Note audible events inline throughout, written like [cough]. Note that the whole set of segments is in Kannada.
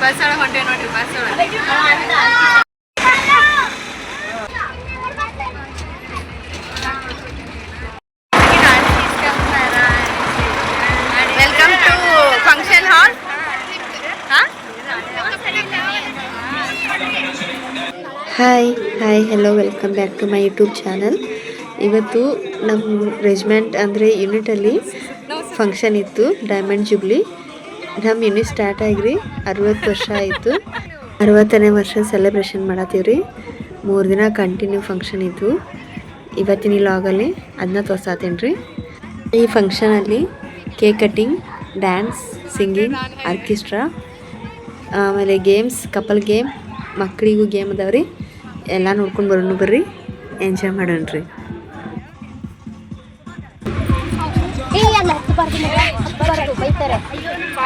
ಬಸ್ ಒಳಗೆ ನೋಡ್ರಿ bus hi hi hello welcome back to my YouTube channel ಇವತ್ತು ನಮ್ಮ ರೆಜಿಮೆಂಟ್ ಅಂದರೆ ಯೂನಿಟಲ್ಲಿ ಫಂಕ್ಷನ್ ಇತ್ತು ಡೈಮಂಡ್ ಜುಬ್ಲಿ ನಮ್ಮ ಯೂನಿಟ್ ಸ್ಟಾರ್ಟ್ ಆಗಿರಿ. ಅರವತ್ತು ವರ್ಷ ಆಯಿತು. ಅರವತ್ತನೇ ವರ್ಷ ಸೆಲೆಬ್ರೇಷನ್ ಮಾಡತ್ತೀವ್ರಿ. ಮೂರು ದಿನ ಕಂಟಿನ್ಯೂ ಫಂಕ್ಷನ್ ಇತ್ತು. ಇವತ್ತಿನ ಲಾಗಲ್ಲಿ ಅದನ್ನ ತೋರ್ಸಾತೀನಿ ರೀ ಈ ಫಂಕ್ಷನಲ್ಲಿ cake cutting dance singing orchestra ಆಮೇಲೆ ಗೇಮ್ಸ್ ಕಪಲ್ ಗೇಮ್ ಮಕ್ಕಳಿಗೂ ಗೇಮ್ ಅದಾವ್ರಿ. ಎಲ್ಲ ನೋಡ್ಕೊಂಡು ಬರೋಣ ಬರ್ರಿ. ಎಂಜಾಯ್ ಮಾಡೋಣ ರೀ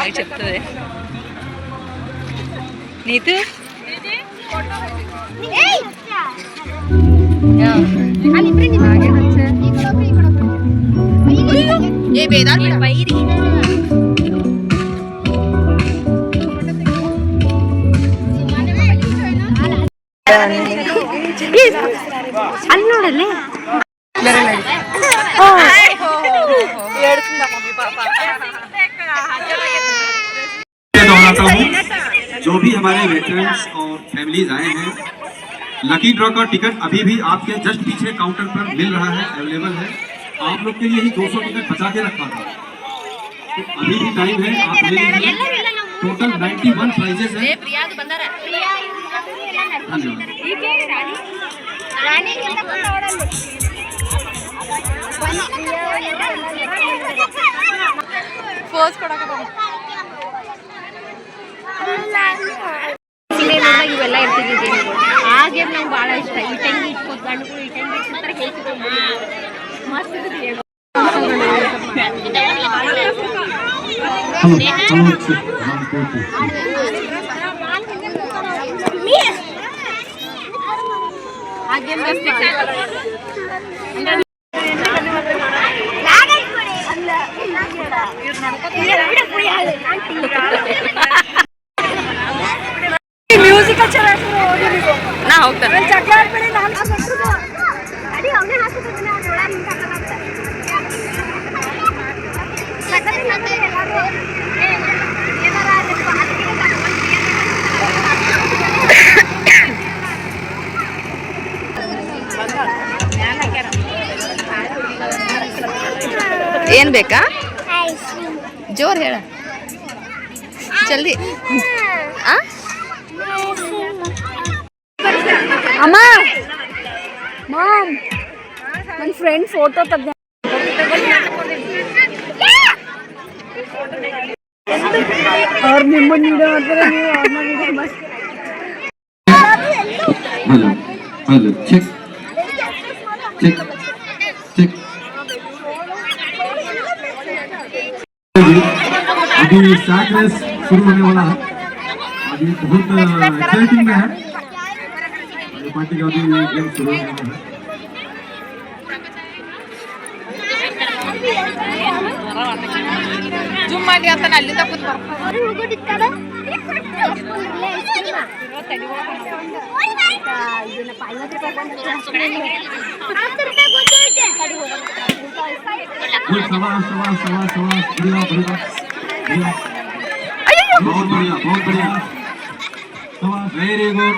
నాకు చెప్తుంది. నీతు? ఏ వేదాలు పైరి అన్నోడలే ఏడుతుందా మమ్మీ పాప? चाहता हूँ। जो भी हमारे वेटरन्स और फैमिलीज़ आए हैं लकी ड्रॉ का टिकट अभी भी आपके जस्ट पीछे काउंटर पर मिल रहा है अवेलेबल है। आप लोग के लिए ही 200 टिकट बचा के रखा था। तो अभी भी टाइम है आप ले लीजिए। टोटल 91 वन प्राइजेस है। धन्यवाद ಇವೆಲ್ಲ ಇರ್ತಿದ್ವಿ ಗೇಮ್ಗಳು ಆ ಗೇಮ್ ನಂಗೆ ಭಾಳ ಇಷ್ಟ ಈ ಟೆಂಗಿ ಇಟ್ಕೋತ ಗಂಡುಗಳು ಈ ಟೆಂಗಿ ಇಟ್ಕೊತಾರೆ ಹೇಳ್ತಿದ್ರು ಮಸ್ತ್ ಇರ್ತೈತಿ game. ಆ ಗೇಮ್ ನಾ ಹೋಗ್ತಾನೆ. ಏನ್ ಬೇಕಾ? ಜೋರ್ ಹೇಳ. ಜಲ್ದಿ. అమ్మా మామ్ మన और नीड़ा नहीं और बस hello hello check check check अभी रेस शुरू होने वाला अभी बहुत uh, एक्साइटिंग है। पार्टी का अभी गेम शुरू होने वाला है ಜುಮ್ ಮಾಡಿ ಅಂತ ಅಲ್ಲಿಂದ ಕೂತ್ ಬರ್ತಾರೆ फुल सवा सवा सवा सवा बढ़िया बढ़िया बढ़िया। बहुत बढ़िया बहुत बढ़िया सवा very good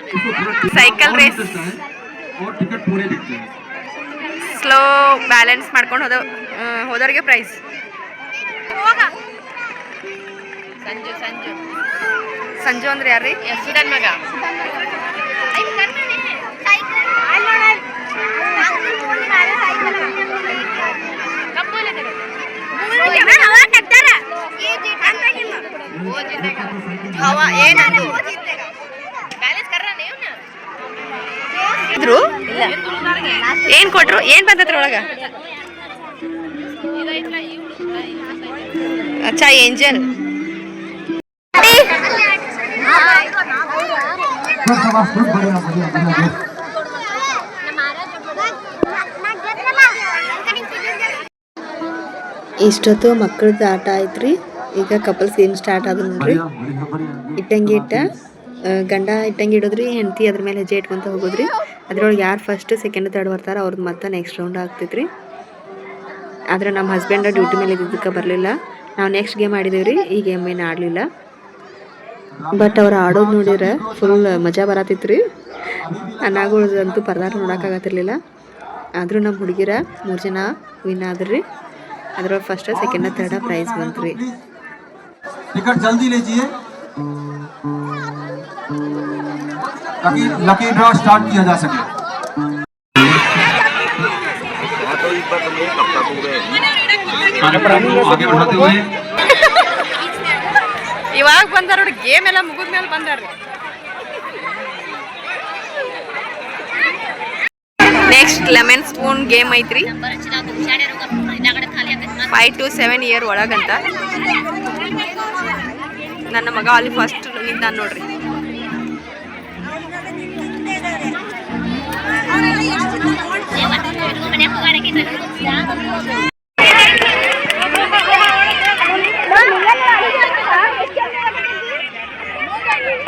cycle race slow balance ಮಾಡ್ಕೊಂಡು ಹೋದ ಹೋದವ್ರಿಗೆ ಪ್ರೈಸ್ ಸಂಜು ಸಂಜು. ಸಂಜು ಅಂದ್ರೆ ಯಾರ್ರಿ? ಸುಧನ್ ಮಗ. ಹವಾ ಏನು ಏನ್ ಕೊಟ್ರು? ಏನ್ ಬಂದತ್ರ ಒಳಗ? ಅಚ್ಚಾ, ಏಂಜಲ್. ಇಷ್ಟೊತ್ತು ಮಕ್ಕಳದ್ದು ಆಟ ಆಯ್ತ್ರಿ. ಈಗ ಕಪಲ್ಸ್ ಏನು ಸ್ಟಾರ್ಟ್ ಆದ ನೋಡ್ರಿ. ಇಟ್ಟಂಗಿ ಇಟ್ಟ ಗಂಡ ಇಟ್ಟಂಗಿ ಇಡೋದ್ರಿ, ಹೆಂಡತಿ ಅದ್ರ ಮೇಲೆ ಹೆಜ್ಜೆ ಇಟ್ಕೊಂತ ಹೋಗೋದ್ರಿ. ಅದರೊಳಗೆ ಯಾರು ಫಸ್ಟ್ ಸೆಕೆಂಡ್ ತರ್ಡ್ ಬರ್ತಾರೆ ಅವ್ರದ್ದು ಮತ್ತೆ ನೆಕ್ಸ್ಟ್ ರೌಂಡ್ ಆಗ್ತೈತ್ರಿ. ಆದರೆ ನಮ್ಮ ಹಸ್ಬೆಂಡ ಡ್ಯೂಟಿ ಮೇಲೆ ಇದ್ದಿದ್ದಕ್ಕೆ ಬರಲಿಲ್ಲ. ನಾವು ನೆಕ್ಸ್ಟ್ ಗೇಮ್ ಆಡಿದೀವಿ ರೀ, ಈ ಗೇಮ್ ಏನು ಆಡಲಿಲ್ಲ. ಬಟ್ ಅವ್ರು ಆಡೋದು ನೋಡಿದ್ರೆ ಫುಲ್ ಮಜಾ ಬರತ್ತಿತ್ತು ರೀ ಅನಾಗಳದಂತೂ ಪರದಾಟ ನೋಡೋಕ್ಕಾಗತ್ತಿರಲಿಲ್ಲ ಆದರೂ ನಮ್ಮ ಹುಡುಗಿರ ಮೂರು ಜನ ವಿನ್ ಆದ್ರಿ. ಅದ್ರೊಳಗೆ ಫಸ್ಟ್ ಸೆಕೆಂಡ್ ತರ್ಡ ಪ್ರೈಸ್ ಬಂತು ರೀ ಜಲ್ದಿ ताकि लकी ड्रॉ स्टार्ट किया जा सके कार्यक्रम को आगे बढ़ाते हुए ಇವಾಗ ಬಂದಾರ ನೋಡಿ ಗೇಮ್ ಎಲ್ಲ ಮುಗಿದ್ಮೇಲೆ ಬಂದಾರ್ರಿ ನೆಕ್ಸ್ಟ್ ಲೆಮನ್ ಸ್ಪೂನ್ ಗೇಮ್ ಐತ್ರಿ ಫೈವ್ ಟು ಸೆವೆನ್ ಇಯರ್ ಒಳಗಂತ ನನ್ನ ಮಗ ಅಲ್ಲಿ ಫಸ್ಟ್ ನಿಂತ ನೋಡ್ರಿ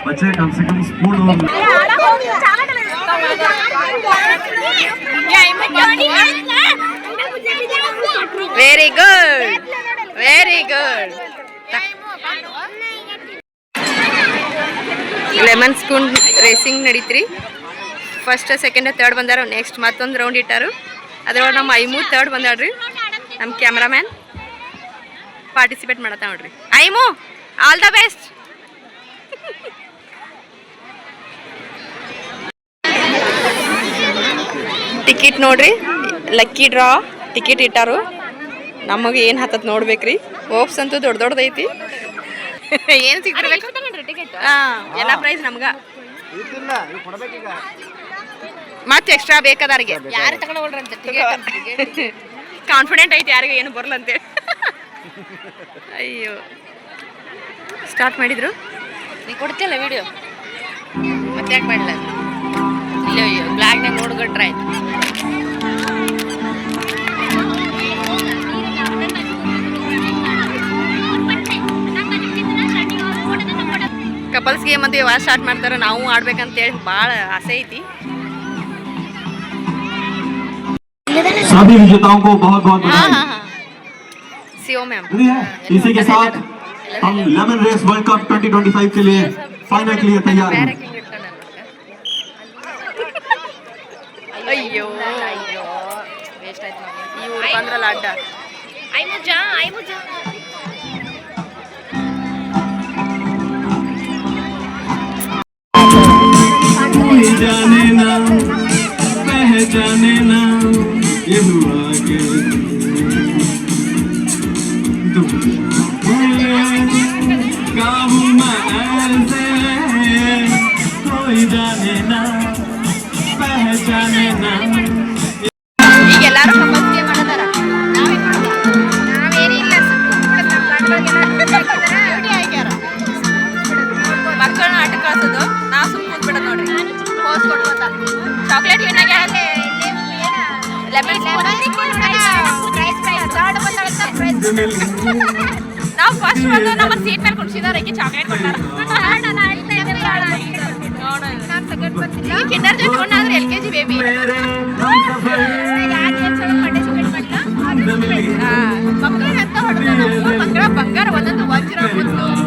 बच्चे कम से कम स्पून और very good very good lemon spoon racing ನಡೀತ್ರಿ first second third ಬಂದಾರ ನೆಕ್ಸ್ಟ್ ಮತ್ತೊಂದು ರೌಂಡ್ ಇಟ್ಟಾರು ಅದ್ರೊಳಗೆ ನಮ್ಮ ಐಮೂ ತರ್ಡ್ ಬಂದಾಳ್ರಿ. ನಮ್ಮ ಕ್ಯಾಮ್ರಾಮ್ಯಾನ್ ಪಾರ್ಟಿಸಿಪೇಟ್ ಮಾಡತ್ತ ನೋಡ್ರಿ. ಐಮು ಆಲ್ ದ ಬೆಸ್ಟ್ ಟಿಕೆಟ್ ನೋಡ್ರಿ ಲಕ್ಕಿ ಡ್ರಾ ಟಿಕೆಟ್ ಇಟ್ಟಾರು. ನಮಗೆ ಏನು ಹತ್ತತ್ ನೋಡ್ಬೇಕ್ರಿ. ಹೋಪ್ಸ್ ಅಂತೂ ದೊಡ್ಡ ದೊಡ್ಡದೈತಿ. [laughs] ಏನು ಸಿಗ್ತಿರ್ಬೇಕು? ಹಾಂ ಎಲ್ಲ ಪ್ರೈಸ್ ನಮ್ಗ. ಮತ್ತೆ ಎಕ್ಸ್ಟ್ರಾ ಬೇಕಾದವ್ರಿಗೆ. ಯಾರು ತಗೊಂಡ್ರಂತ ಕಾನ್ಫಿಡೆಂಟ್ [laughs] ಐತೆ ಯಾರಿಗೂ ಏನು ಬರಲಂತೆ [laughs] ಅಯ್ಯೋ. ಸ್ಟಾರ್ಟ್ ಮಾಡಿದ್ರು? ನೀ ಕೊಡ್ತಿಲ್ಲ ವಿಡಿಯೋ ಮತ್ತೆ ಯಾಕೆ ಮಾಡಲ್ಲ ಇಲ್ಲ ಬ್ಲಾಗ್ನಾಗ ನೋಡ್ಕೊಂಡ್ರೆ ಆಯ್ತು. ಕಪಲ್ಸ್ ಗೇಮ್ ಅಂತ ಯಾವಾಗ ಸ್ಟಾರ್ಟ್ ಮಾಡ್ತಾರೆ ನಾವು ಆಡ್ಬೇಕಂತೇಳಿ ಭಾಳ ಆಸೆ ಐತಿ. सभी विजेताओं को बहुत बहुत ಹಾಂ बधाई ಹಾಂ ಹಾಂ ಸಿ ಓ ಮ್ಯಾಮ್ रेडी है इसी के साथ हम लेमन रेस वर्ल्ड कप 2025 के लिए फाइनल के लिए तैयार हैं ಅಯ್ಯೋ ಅಯ್ಯೋ ವೇಸ್ಟ್ ಆಯ್ತು ಇವ್ರು ಬಂದ್ರಲ್ಲ ಅಡ್ಡ ಐ ಮುಜ ಎಲ್ಲಾರು ಕಪಲ್ಸ್ ಗೇಮ್ ಆಡತಾರ ನಾವೇನಿಲ್ಲ ಮಕ್ಕಳನ್ನ ಆಟ ಕಳ್ಸೋದು ನಾವು ಸುಮ್ಮನೆ ಕೂತ್ಬಿಡೋದು ನೋಡ್ರಿ. ಪೋಸ್ ಕೊಡ್ಬೋದ? ಚಾಕ್ಲೇಟ್ ಏನಾಗ ಲೆಮನ್ ನಾವು ಫಸ್ಟ್ ಬಂದು ನಮ್ಮ ಸೀಟ್ ಮೇಲೆ ಕುಣಿಸಿದಾರೆ ಈಗ ಚಾಕ್ಲೇಟ್ ಕೊಟ್ಟಾರ ಕಿಂಡರ್ ಜೊತೆ L K G baby Amen.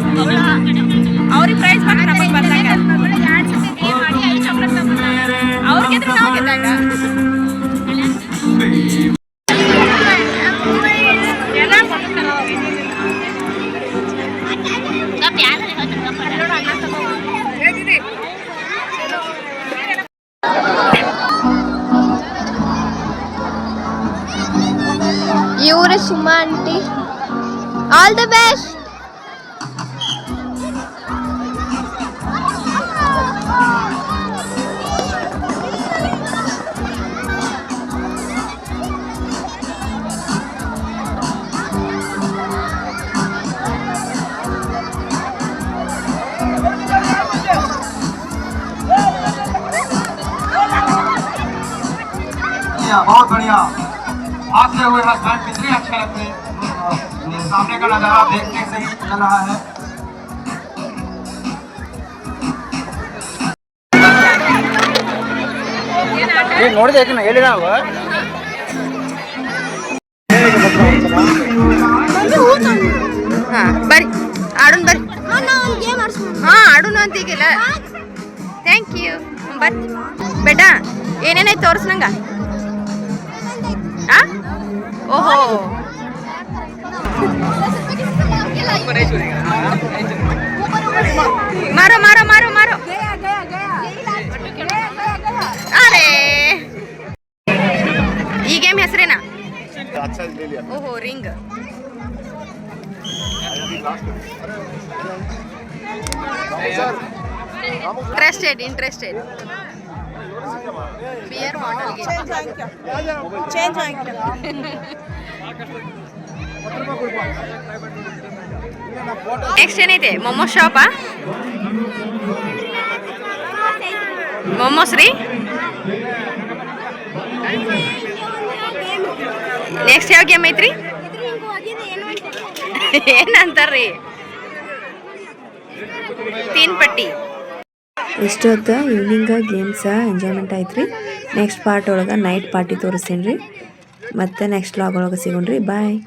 अच्छे लगते हैं ये सामने का नजारा देखने से ही चल रहा है ನೋಡಿದೆ ಯಾಕೆ ಹೇಳಿದ ನಾವು ಹಾ ಬರ್ರಿ ಆಡೋಣ ಬರ್ರಿ ಹಾ ಆಡೋಣ ಅಂತ ಈಗಿಲ್ಲ ಥ್ಯಾಂಕ್ ಯು ಬರ್ರಿ ಬೇಟ ಏನೇನೈತೆ ತೋರ್ಸ್ ನಂಗ ಆ ಓಹೋ ಮಾರೋ ಮಾರೋ ಮಾರೋ ಮಾರೋ. ಅರೆ. ಈ ಗೇಮ್ ಹೆಸರೇನ? ಓಹೋ ring. Interested interested beer bottle change next ಏನೈತೆ ಮೊಮೋಸ್ ಶಾಪಾ ಮೊಮೋಸ್ ರೀ ನೆಕ್ಸ್ಟ್ ಯಾವ ಗೇಮ್ ಐತ್ರಿ? ಏನಂತಾರ್ರಿ? ತೀನ್ ಪಟ್ಟಿ ಎಷ್ಟೊತ್ತು ವೀನಿಂಗ್ ಗೇಮ್ಸ್ ಎಂಜಾಯ್ಮೆಂಟ್ ಐತ್ರಿ ನೆಕ್ಸ್ಟ್ ಪಾರ್ಟ್ ಒಳಗೆ ನೈಟ್ ಪಾರ್ಟಿ ತೋರಿಸ್ತೀನಿ ರೀ ಮತ್ತು ನೆಕ್ಸ್ಟ್ ಲಾಗ್ ಒಳಗೆ ಸಿಗೋಣ್ರಿ. ಬಾಯ್